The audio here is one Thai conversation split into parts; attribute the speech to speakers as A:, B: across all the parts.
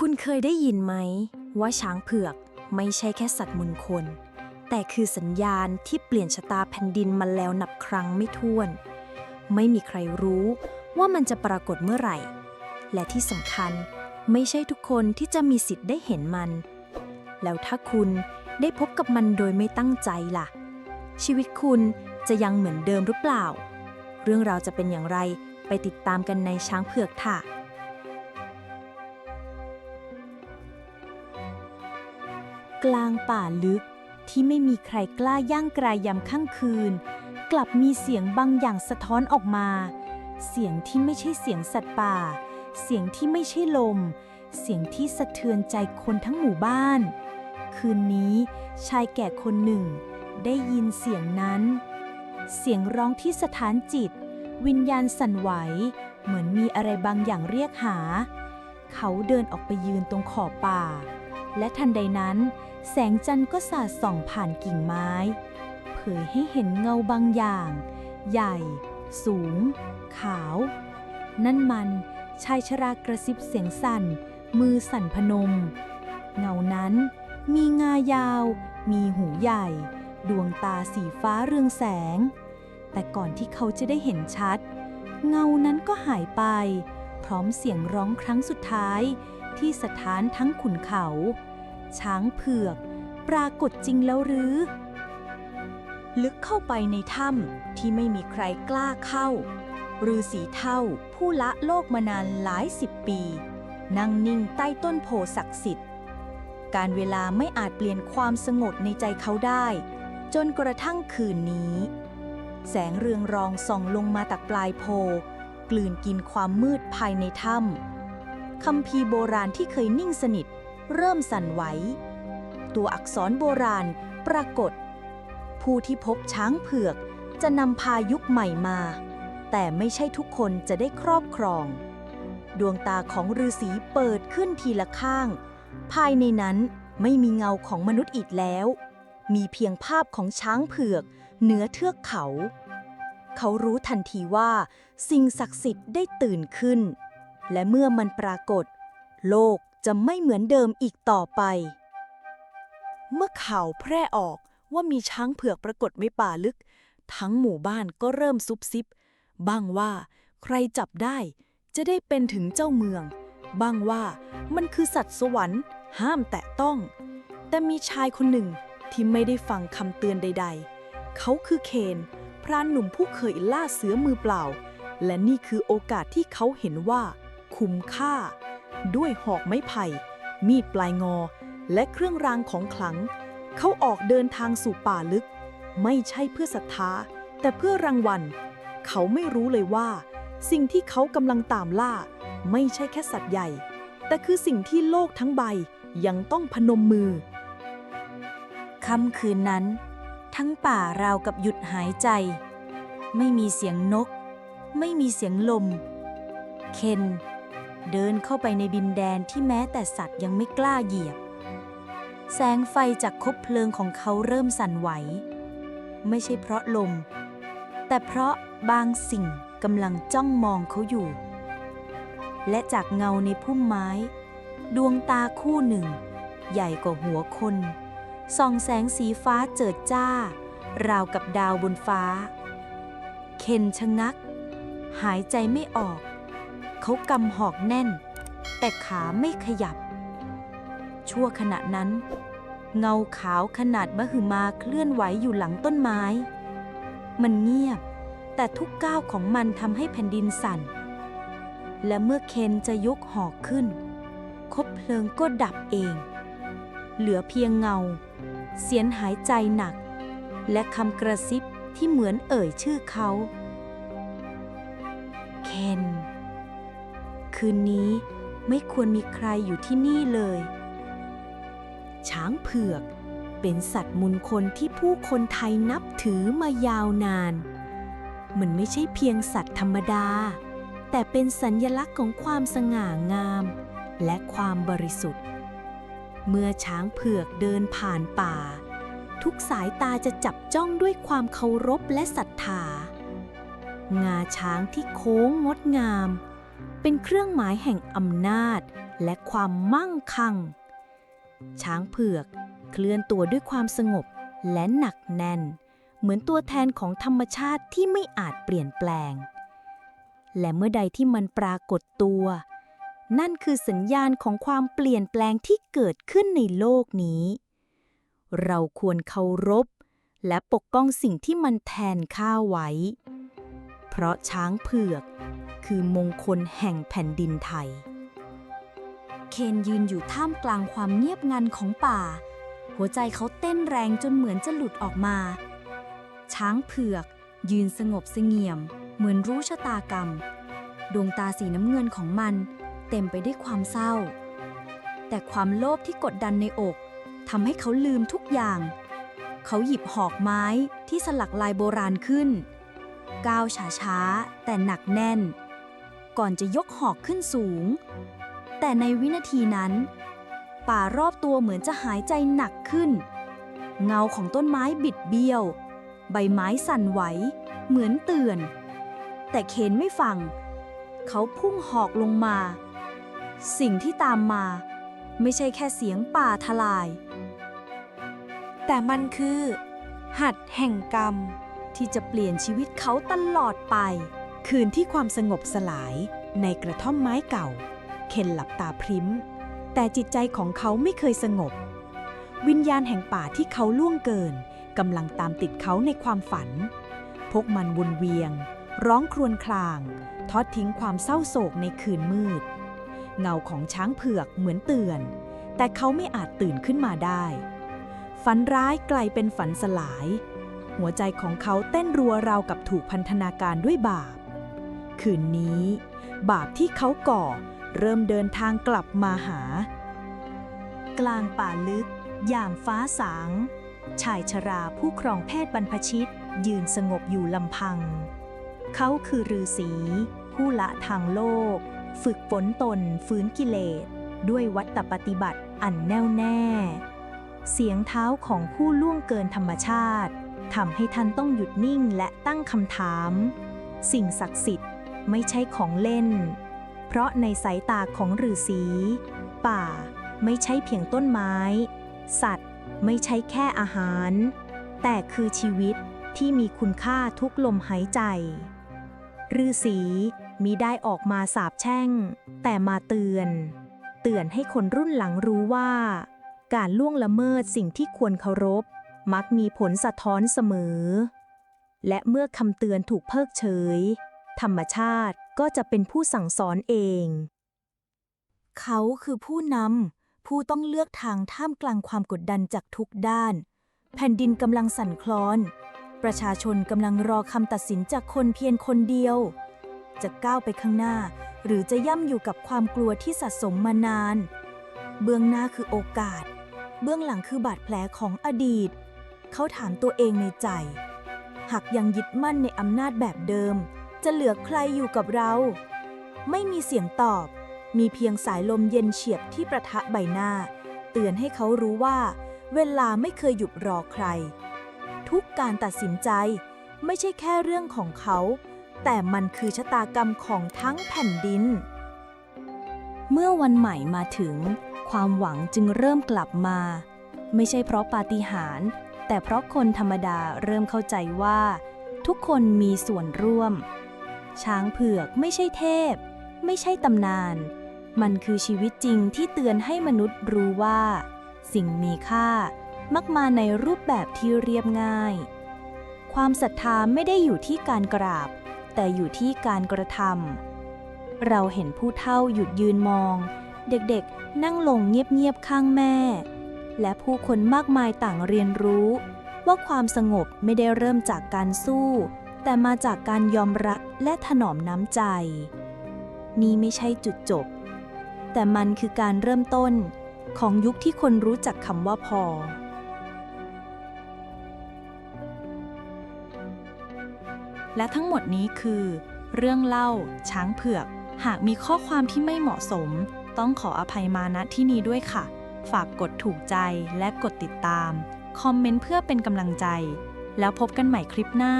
A: คุณเคยได้ยินไหม ว่าช้างเผือกไม่ใช่แค่สัตว์มงคลแต่คือสัญญาณที่เปลี่ยนชะตาแผ่นดินมาแล้วนับครั้งไม่ถ้วน ไม่มีใครรู้ว่ามันจะปรากฏเมื่อไหร่ และที่สำคัญไม่ใช่ทุกคนที่จะมีสิทธิ์ได้เห็นมัน แล้วถ้าคุณได้พบกับมันโดยไม่ตั้งใจล่ะ ชีวิตคุณจะยังเหมือนเดิมหรือเปล่า เรื่องราวจะเป็นอย่างไรไปติดตามกันในช้างเผือกค่ะ กลางป่าลึก ที่ไม่มีใครกล้าย่างกรายยามค่ำคืน กลับมีเสียงบางอย่างสะท้อนออกมา เสียงที่ไม่ใช่เสียงสัตว์ป่า เสียงที่ไม่ใช่ลม เสียงที่สะเทือนใจคนทั้งหมู่บ้าน คืนนี้ชายแก่คนหนึ่ง ได้ยินเสียงนั้น เสียงร้องที่สถานจิต วิญญาณสั่นไหว เหมือนมีอะไรบางอย่างเรียกหา เขาเดินออกไปยืนตรงขอบป่า และทันใดนั้น แสงจันทร์ก็สาดส่องผ่านกิ่งไม้ เผยให้เห็นเงาบางอย่าง ใหญ่ สูง ขาว นั่นมันชายชรากระซิบเสียงสั่น มือสั่นพนม เงานั้นมีงายาว มีหูใหญ่ ดวงตาสีฟ้าเรืองแสง แต่ก่อนที่เขาจะได้เห็นชัด เงานั้นก็หายไป พร้อมเสียงร้องครั้งสุดท้ายที่สถานทั้งขุนเขา ช้างเผือก ปรากฏจริงแล้วหรือ ลึกเข้าไปในถ้ำที่ไม่มีใครกล้าเข้าฤาษีเท่าผู้ละโลกมานานหลายสิบปี นั่งนิ่งใต้ต้นโพศักดิ์สิทธิ์ การเวลาไม่อาจเปลี่ยนความสงบในใจเขาได้ จนกระทั่งคืนนี้ แสงเรืองรองส่องลงมาจากปลายโพ กลืนกินความมืดภายในถ้ำคำพีร์โบราณที่เคยนิ่งสนิท เริ่มสั่นไหว ตัวอักษรโบราณปรากฏ ผู้ที่พบช้างเผือกจะนำพายุคใหม่มา แต่ไม่ใช่ทุกคนจะได้ครอบครอง ดวงตาของฤาษีเปิดขึ้นทีละข้าง ภายในนั้นไม่มีเงาของมนุษย์อีกแล้ว มีเพียงภาพของช้างเผือกเหนือเทือกเขา เขารู้ทันทีว่า สิ่งศักดิ์สิทธิ์ได้ตื่นขึ้น และเมื่อมันปรากฏ โลก จะไม่เหมือนเดิมอีกต่อไป เมื่อข่าวแพร่ออกว่ามีช้างเผือกปรากฏไว้ป่าลึก ทั้งหมู่บ้านก็เริ่มซุบซิบ บ้างว่าใครจับได้จะได้เป็นถึงเจ้าเมือง บ้างว่ามันคือสัตว์สวรรค์ ห้ามแตะต้อง แต่มีชายคนหนึ่งที่ไม่ได้ฟังคำเตือนใด ๆ เขาคือเคน พรานหนุ่มผู้เคยล่าเสือมือเปล่า และนี่คือโอกาสที่เขาเห็นว่า คุ้มค่า ด้วยหอกไม้ไผ่ มีดปลายงอ และเครื่องรางของขลัง เขาออกเดินทางสู่ป่าลึก ไม่ใช่เพื่อศรัทธา แต่เพื่อรางวัล เขาไม่รู้เลยว่า สิ่งที่เขากำลังตามล่า ไม่ใช่แค่สัตว์ใหญ่ แต่คือสิ่งที่โลกทั้งใบยังต้องพนมมือค่ำคืนนั้น ทั้งป่าราวกับหยุดหายใจ ไม่มีเสียงนก ไม่มีเสียงลม เคน เดินเข้าไปในดินแดนที่แม้แต่สัตว์ยังไม่กล้าเหยียบ แสงไฟจากคบเพลิงของเขาเริ่มสั่นไหว ไม่ใช่เพราะลม แต่เพราะบางสิ่งกำลังจ้องมองเขาอยู่ และจากเงาในพุ่มไม้ ดวงตาคู่หนึ่ง ใหญ่กว่าหัวคนส่องแสงสีฟ้าเจิดจ้า ราวกับดาวบนฟ้า เคนชะงัก หายใจไม่ออก เขากำหอกแน่น แต่ขาไม่ขยับ ชั่วขณะนั้น เงาขาวขนาดมหึมาเคลื่อนไหวอยู่หลังต้นไม้ มันเงียบ แต่ทุกก้าวของมันทำให้แผ่นดินสั่น และเมื่อเคนจะยกหอกขึ้น คบเพลิงก็ดับเอง เหลือเพียงเงา เสียงหายใจหนัก และคำกระซิบที่เหมือนเอ่ยชื่อเขาเคืนนี้ไม่ควรมีใครอยู่ที่นี่เลย ช้างเผือกเป็นสัตว์มงคลที่ผู้คนไทยนับถือมายาวนาน มันไม่ใช่เพียงสัตว์ธรรมดา แต่เป็นสัญญลักษณ์ของความสง่างาม และความบริสุทธิ์ เมื่อช้างเผือกเดินผ่านป่า ทุกสายตาจะจับจ้องด้วยความเคารพและศรัทธา งาช้างที่โค้งงดงาม เป็นเครื่องหมายแห่งอำนาจและความมั่งคั่ง ช้างเผือกเคลื่อนตัวด้วยความสงบและหนักแน่น เหมือนตัวแทนของธรรมชาติที่ไม่อาจเปลี่ยนแปลง และเมื่อใดที่มันปรากฏตัว นั่นคือสัญญาณของความเปลี่ยนแปลงที่เกิดขึ้นในโลกนี้ เราควรเคารพ และปกป้องสิ่งที่มันแทนค่าไว้ เพราะช้างเผือก คือมงคลแห่งแผ่นดินไทย เคนยืนอยู่ท่ามกลางความเงียบงันของป่า หัวใจเขาเต้นแรงจนเหมือนจะหลุดออกมา ช้างเผือก ยืนสงบเสงี่ยม เหมือนรู้ชะตากรรม ดวงตาสีน้ำเงินของมัน เต็มไปด้วยความเศร้า แต่ความโลภที่กดดันในอกทำให้เขาลืมทุกอย่าง เขาหยิบหอกไม้ที่สลักลายโบราณขึ้น ก้าวช้าๆ แต่หนักแน่น ก่อนจะยกหอกขึ้นสูง แต่ในวินาทีนั้น ป่ารอบตัวเหมือนจะหายใจหนักขึ้น เงาของต้นไม้บิดเบี้ยว ใบไม้สั่นไหว เหมือนเตือน แต่เคนไม่ฟัง เขาพุ่งหอกลงมา สิ่งที่ตามมา ไม่ใช่แค่เสียงป่าทลาย แต่มันคือ หัดแห่งกรรมที่จะเปลี่ยนชีวิตเขาตลอดไป
B: คืนที่ความสงบสลายในกระท่อมไม้เก่า เคนหลับตาพริ้ม แต่จิตใจของเขาไม่เคยสงบ วิญญาณแห่งป่าที่เขาล่วงเกินกำลังตามติดเขาในความฝัน พวกมันวนเวียง ร้องครวญคราง ทอดทิ้งความเศร้าโศกในคืนมืด เงาของช้างเผือกเหมือนเตือน แต่เขาไม่อาจตื่นขึ้นมาได้ ฝันร้ายกลายเป็นฝันสลาย หัวใจของเขาเต้นรัวราวกับถูกพันธนาการด้วยบาป คืนนี้ บาปที่เขาก่อเริ่มเดินทางกลับมาหา
A: กลางป่าลึก ยามฟ้าสาง ชายชราผู้ครองเพศบรรพชิต ยืนสงบอยู่ลำพัง เขาคือฤาษีผู้ละทางโลก ฝึกฝนตนฟื้นกิเลส ด้วยวัตปฏิบัติอันแน่วแน่ เสียงเท้าของผู้ล่วงเกินธรรมชาติทำให้ท่านต้องหยุดนิ่งและตั้งคำถาม สิ่งศักดิ์สิทธิ์ ไม่ใช่ของเล่น เพราะในสายตาของฤาษี ป่า ไม่ใช่เพียงต้นไม้ สัตว์ ไม่ใช่แค่อาหาร แต่คือชีวิตที่มีคุณค่าทุกลมหายใจฤาษีมิได้ออกมาสาบแช่ง แต่มาเตือน เตือนให้คนรุ่นหลังรู้ว่า การล่วงละเมิดสิ่งที่ควรเคารพ มักมีผลสะท้อนเสมอ และเมื่อคำเตือนถูกเพิกเฉย ธรรมชาติก็จะเป็นผู้สั่งสอนเอง เขาคือผู้นำผู้ต้องเลือกทางท่ามกลางความกดดันจากทุกด้าน แผ่นดินกำลังสั่นคลอน ประชาชนกำลังรอคำตัดสินจากคนเพียงคนเดียว จะก้าวไปข้างหน้า หรือจะย่ำอยู่กับความกลัวที่สะสมมานาน เบื้องหน้าคือโอกาส เบื้องหลังคือบาดแผลของอดีต เขาถามตัวเองในใจ หากยังยึดมั่นในอำนาจแบบเดิม จะเหลือใครอยู่กับเรา ไม่มีเสียงตอบ มีเพียงสายลมเย็นเฉียบที่ประทะใบหน้า เตือนให้เขารู้ว่า เวลาไม่เคยหยุดรอใคร ทุกการตัดสินใจไม่ใช่แค่เรื่องของเขา แต่มันคือชะตากรรมของทั้งแผ่นดิน เมื่อวันใหม่มาถึง ความหวังจึงเริ่มกลับมา ไม่ใช่เพราะปาฏิหาริย์แต่เพราะคนธรรมดาเริ่มเข้าใจว่า ทุกคนมีส่วนร่วม ช้างเผือกไม่ใช่เทพ ไม่ใช่ตำนาน มันคือชีวิตจริงที่เตือนให้มนุษย์รู้ว่า สิ่งมีค่า มักมาในรูปแบบที่เรียบง่าย ความศรัทธาไม่ได้อยู่ที่การกราบ แต่อยู่ที่การกระทำเราเห็นผู้เฒ่าหยุดยืนมอง เด็กๆนั่งลงเงียบๆข้างแม่ และผู้คนมากมายต่างเรียนรู้ ว่าความสงบไม่ได้เริ่มจากการสู้ แต่มาจากการยอมรับและถนอมน้ำใจ นี่ไม่ใช่จุดจบ แต่มันคือการเริ่มต้นของยุคที่คนรู้จักคำว่าพอ
B: และทั้งหมดนี้คือ เรื่องเล่า ช้างเผือก หากมีข้อความที่ไม่เหมาะสม ต้องขออภัยมาณที่นี้ด้วยค่ะ ฝากกดถูกใจและกดติดตาม คอมเมนต์เพื่อเป็นกำลังใจ แล้วพบกันใหม่คลิปหน้า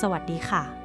B: สวัสดีค่ะ